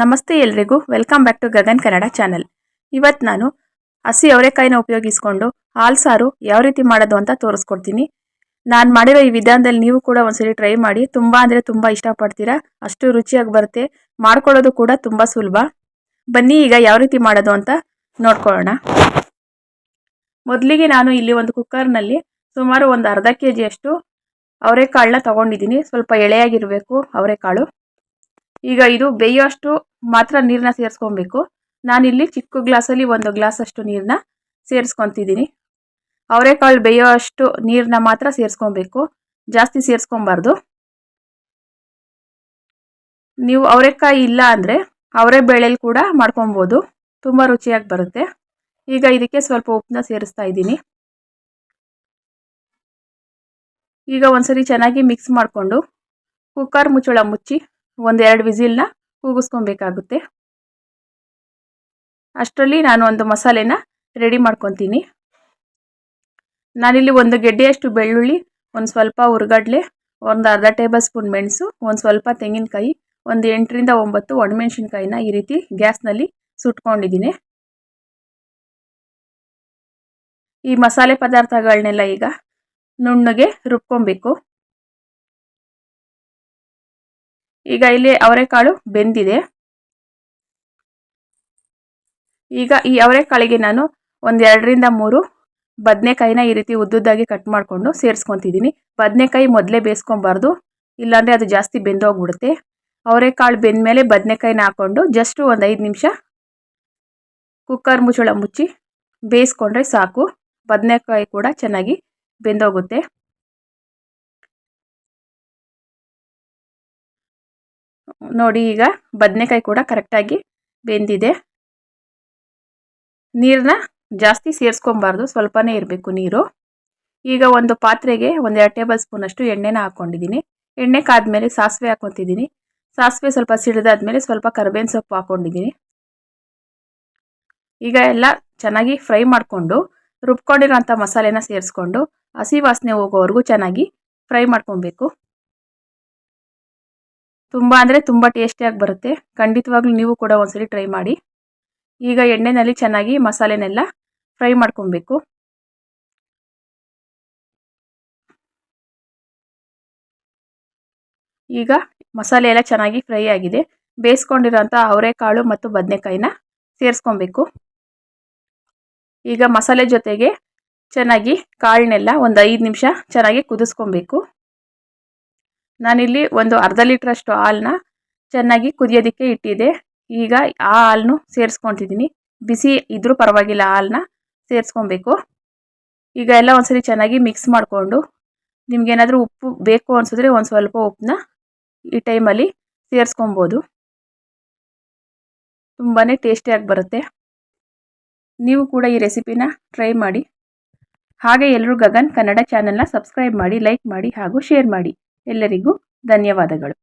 ನಮಸ್ತೆ ಎಲ್ರಿಗೂ. Welcome back to Gagan Kannada channel ಇವತ್ತು ನಾನು ಹಸಿ ಅವರೆಕಾಯಿನ ಉಪಯೋಗಿಸ್ಕೊಂಡು ಹಾಲು ಸಾರು ಯಾವ ರೀತಿ ಮಾಡೋದು ಅಂತ ತೋರಿಸ್ಕೊಡ್ತೀನಿ. ನಾನು ಮಾಡಿರೋ ಈ ವಿಧಾನದಲ್ಲಿ ನೀವು ಕೂಡ ಒಂದ್ಸರಿ ಟ್ರೈ ಮಾಡಿ. ತುಂಬ ಅಂದರೆ ತುಂಬ ಇಷ್ಟಪಡ್ತೀರಾ? ಅಷ್ಟು ರುಚಿಯಾಗಿ ಬರುತ್ತೆ. ಮಾಡ್ಕೊಳ್ಳೋದು ಕೂಡ ತುಂಬ ಸುಲಭ. ಬನ್ನಿ ಈಗ ಯಾವ ರೀತಿ ಮಾಡೋದು ಅಂತ ನೋಡ್ಕೊಳ್ಳೋಣ. ಮೊದಲಿಗೆ ನಾನು ಇಲ್ಲಿ ಒಂದು ಕುಕ್ಕರ್ನಲ್ಲಿ ಸುಮಾರು ಒಂದು ಅರ್ಧ ಕೆ ಜಿಯಷ್ಟು ಅವರೆಕಾಳನ್ನ ತಗೊಂಡಿದ್ದೀನಿ. ಸ್ವಲ್ಪ ಎಳೆಯಾಗಿರಬೇಕು ಅವರೆಕಾಳು. ಈಗ ಇದು ಬೇಯೋಷ್ಟು ಮಾತ್ರ ನೀರನ್ನ ಸೇರಿಸ್ಕೊಬೇಕು. ನಾನಿಲ್ಲಿ ಚಿಕ್ಕ ಗ್ಲಾಸಲ್ಲಿ ಒಂದು ಗ್ಲಾಸ್ ಅಷ್ಟು ನೀರನ್ನ ಸೇರಿಸ್ಕೊತಿದ್ದೀನಿ. ಅವರೆಕಾಳು ಬೇಯೋ ಅಷ್ಟು ನೀರನ್ನ ಮಾತ್ರ ಸೇರಿಸ್ಕೊಬೇಕು. ಜಾಸ್ತಿ ಸೇರಿಸ್ಕೊಬಾರ್ದು. ನೀವು ಅವರೆಕಾಯಿ ಇಲ್ಲ ಅಂದರೆ ಅವರೆ ಬೇಳೆಲಿ ಕೂಡ ಮಾಡ್ಕೊಬೋದು. ತುಂಬ ರುಚಿಯಾಗಿ ಬರುತ್ತೆ. ಈಗ ಇದಕ್ಕೆ ಸ್ವಲ್ಪ ಉಪ್ಪನ್ನ ಸೇರಿಸ್ತಾ ಇದ್ದೀನಿ. ಈಗ ಒಂದ್ಸರಿ ಚೆನ್ನಾಗಿ ಮಿಕ್ಸ್ ಮಾಡಿಕೊಂಡು ಕುಕ್ಕರ್ ಮುಚ್ಚಳ ಮುಚ್ಚಿ ಒಂದೆರಡು ವಿಸಿಲ್ನ ಕೂಗಿಸ್ಕೊಬೇಕಾಗುತ್ತೆ. ಅಷ್ಟರಲ್ಲಿ ನಾನು ಒಂದು ಮಸಾಲೆನ ರೆಡಿ ಮಾಡ್ಕೊತೀನಿ. ನಾನಿಲ್ಲಿ ಒಂದು ಗೆಡ್ಡೆಯಷ್ಟು ಬೆಳ್ಳುಳ್ಳಿ, ಒಂದು ಸ್ವಲ್ಪ ಹುರ್ಗಡ್ಲೆ, ಒಂದು ಅರ್ಧ ಟೇಬಲ್ ಸ್ಪೂನ್ ಮೆಣಸು, ಒಂದು ಸ್ವಲ್ಪ ತೆಂಗಿನಕಾಯಿ, ಒಂದು ಎಂಟರಿಂದ ಒಂಬತ್ತು ಒಣಮೆಣ್ಸಿನ್ಕಾಯಿನ ಈ ರೀತಿ ಗ್ಯಾಸ್ನಲ್ಲಿ ಸುಟ್ಕೊಂಡಿದ್ದೀನಿ. ಈ ಮಸಾಲೆ ಪದಾರ್ಥಗಳನ್ನೆಲ್ಲ ಈಗ ನುಣ್ಣಗೆ ರುಬ್ಕೊಬೇಕು. ಈಗ ಇಲ್ಲಿ ಅವರೆಕಾಳು ಬೆಂದಿದೆ. ಈಗ ಈ ಅವರೆಕಾಳಿಗೆ ನಾನು ಒಂದೆರಡರಿಂದ ಮೂರು ಬದನೆಕಾಯಿನ ಈ ರೀತಿ ಉದ್ದುದ್ದಾಗಿ ಕಟ್ ಮಾಡಿಕೊಂಡು ಸೇರಿಸ್ಕೊತಿದ್ದೀನಿ. ಬದನೆಕಾಯಿ ಮೊದಲೇ ಬೇಯಿಸ್ಕೊಬಾರ್ದು, ಇಲ್ಲಾಂದರೆ ಅದು ಜಾಸ್ತಿ ಬೆಂದೋಗ್ಬಿಡುತ್ತೆ. ಅವರೆಕಾಳು ಬೆಂದಮೇಲೆ ಬದನೆಕಾಯಿನ ಹಾಕ್ಕೊಂಡು ಜಸ್ಟ್ ಒಂದು ಐದು ನಿಮಿಷ ಕುಕ್ಕರ್ ಮುಚ್ಚಳ ಮುಚ್ಚಿ ಬೇಯಿಸ್ಕೊಂಡ್ರೆ ಸಾಕು. ಬದನೆಕಾಯಿ ಕೂಡ ಚೆನ್ನಾಗಿ ಬೆಂದೋಗುತ್ತೆ. ನೋಡಿ ಈಗ ಬದನೆಕಾಯಿ ಕೂಡ ಕರೆಕ್ಟಾಗಿ ಬೆಂದಿದೆ. ನೀರನ್ನ ಜಾಸ್ತಿ ಸೇರಿಸ್ಕೊಬಾರ್ದು ಸ್ವಲ್ಪನೇ ಇರಬೇಕು ನೀರು. ಈಗ ಒಂದು ಪಾತ್ರೆಗೆ ಒಂದೆರಡು ಟೇಬಲ್ ಸ್ಪೂನಷ್ಟು ಎಣ್ಣೆನ ಹಾಕ್ಕೊಂಡಿದ್ದೀನಿ ಎಣ್ಣೆ ಕಾದ್ಮೇಲೆ ಸಾಸಿವೆ ಹಾಕ್ಕೊತಿದ್ದೀನಿ ಸಾಸಿವೆ ಸ್ವಲ್ಪ ಸಿಡಿದಾದ್ಮೇಲೆ ಸ್ವಲ್ಪ ಕರ್ಬೇವಿನ ಸೊಪ್ಪು ಹಾಕ್ಕೊಂಡಿದ್ದೀನಿ ಈಗ ಎಲ್ಲ ಚೆನ್ನಾಗಿ ಫ್ರೈ ಮಾಡಿಕೊಂಡು, ರುಬ್ಕೊಂಡಿರೋಂಥ ಮಸಾಲೆನ ಸೇರಿಸ್ಕೊಂಡು, ಹಸಿ ವಾಸನೆ ಹೋಗೋವರೆಗೂ ಚೆನ್ನಾಗಿ ಫ್ರೈ ಮಾಡ್ಕೊಬೇಕು. ತುಂಬ ಅಂದರೆ ತುಂಬ ಟೇಸ್ಟಿಯಾಗಿ ಬರುತ್ತೆ. ಖಂಡಿತವಾಗ್ಲೂ ನೀವು ಕೂಡ ಒಂದ್ಸರಿ ಟ್ರೈ ಮಾಡಿ. ಈಗ ಎಣ್ಣೆಯಲ್ಲಿ ಚೆನ್ನಾಗಿ ಮಸಾಲೆನೆಲ್ಲ ಫ್ರೈ ಮಾಡ್ಕೊಬೇಕು. ಈಗ ಮಸಾಲೆ ಎಲ್ಲ ಚೆನ್ನಾಗಿ ಫ್ರೈ ಆಗಿದೆ. ಬೇಯಿಸ್ಕೊಂಡಿರೋಂಥ ಅವರೆಕಾಳು ಮತ್ತು ಬದನೆಕಾಯಿನ ಸೇರಿಸ್ಕೊಬೇಕು. ಈಗ ಮಸಾಲೆ ಜೊತೆಗೆ ಚೆನ್ನಾಗಿ ಕಾಳನ್ನೆಲ್ಲ ಒಂದು ಐದು ನಿಮಿಷ ಚೆನ್ನಾಗಿ ಕುದಿಸ್ಕೊಬೇಕು. ನಾನಿಲ್ಲಿ ಒಂದು ಅರ್ಧ ಲೀಟ್ರಷ್ಟು ಹಾಲನ್ನ ಚೆನ್ನಾಗಿ ಕುದಿಯೋದಕ್ಕೆ ಇಟ್ಟಿದೆ. ಈಗ ಆ ಹಾಲನ್ನು ಸೇರಿಸ್ಕೊತಿದ್ದೀನಿ. ಬಿಸಿ ಇದ್ದರೂ ಪರವಾಗಿಲ್ಲ ಹಾಲನ್ನ ಸೇರಿಸ್ಕೊಬೇಕು. ಈಗ ಎಲ್ಲ ಒಂದ್ಸರಿ ಚೆನ್ನಾಗಿ ಮಿಕ್ಸ್ ಮಾಡಿಕೊಂಡು ನಿಮಗೇನಾದರೂ ಉಪ್ಪು ಬೇಕು ಅನಿಸಿದ್ರೆ ಒಂದು ಸ್ವಲ್ಪ ಉಪ್ಪನ್ನ ಈ ಟೈಮಲ್ಲಿ ಸೇರಿಸ್ಕೊಬೋದು. ತುಂಬಾ ಟೇಸ್ಟಿಯಾಗಿ ಬರುತ್ತೆ. ನೀವು ಕೂಡ ಈ ರೆಸಿಪಿನ ಟ್ರೈ ಮಾಡಿ. ಹಾಗೆ ಎಲ್ಲರೂ ಗಗನ್ ಕನ್ನಡ ಚಾನಲ್ನ ಸಬ್ಸ್ಕ್ರೈಬ್ ಮಾಡಿ, ಲೈಕ್ ಮಾಡಿ ಹಾಗೂ ಶೇರ್ ಮಾಡಿ. ಎಲ್ಲರಿಗೂ ಧನ್ಯವಾದಗಳು.